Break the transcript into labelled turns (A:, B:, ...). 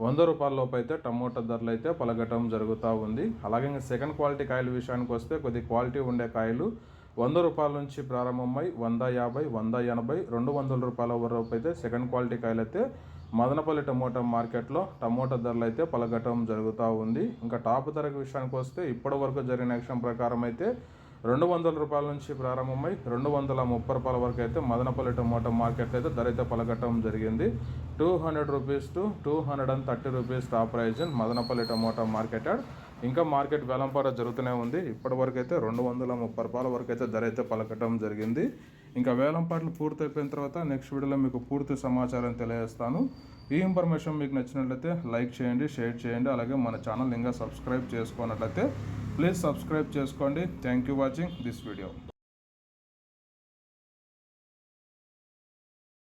A: వంద రూపాయల లోపు అయితే టమోటా ధరలు అయితే పలగటం జరుగుతూ ఉంది. అలాగే ఇంకా సెకండ్ క్వాలిటీ కాయల విషయానికి వస్తే కొద్ది క్వాలిటీ ఉండే కాయలు వంద రూపాయల నుంచి ప్రారంభమై వంద యాభై వంద ఎనభై రెండు వందల రూపాయల వరకు అయితే సెకండ్ క్వాలిటీ కాయలు అయితే మదనపల్లి టమోటా మార్కెట్లో టమోటా ధరలు అయితే పలగటం జరుగుతూ ఉంది. ఇంకా టాప్ ధర విషయానికి వస్తే ఇప్పటి వరకు జరిగిన యాక్షన్ ప్రకారం అయితే రెండు వందల రూపాయల నుంచి ప్రారంభమై రెండు వందల ముప్పై రూపాయల వరకు అయితే మదనపల్లి టమోటా మార్కెట్లో అయితే ధర అయితే పలకటం జరిగింది. Two hundred rupees to two hundred and thirty rupees top price in Madanapalle tomato market ఇంకా మార్కెట్ వేలంపాట జరుగుతూనే ఉంది. ఇప్పటి వరకు అయితే రెండు వందల ముప్పై రూపాయల వరకు అయితే ధర అయితే పలకటం జరిగింది. ఇంకా వేలంపాట్లు పూర్తి అయిపోయిన తర్వాత నెక్స్ట్ వీడియోలో మీకు పూర్తి సమాచారం తెలియజేస్తాను. ఈ ఇన్ఫర్మేషన్ మీకు నచ్చినట్లయితే లైక్ చేయండి షేర్ చేయండి అలాగే మన ఛానల్ ఇంకా సబ్స్క్రైబ్ చేసుకున్నట్లయితే ప్లీజ్ సబ్స్క్రైబ్ చేసుకోండి. Thank you watching this video.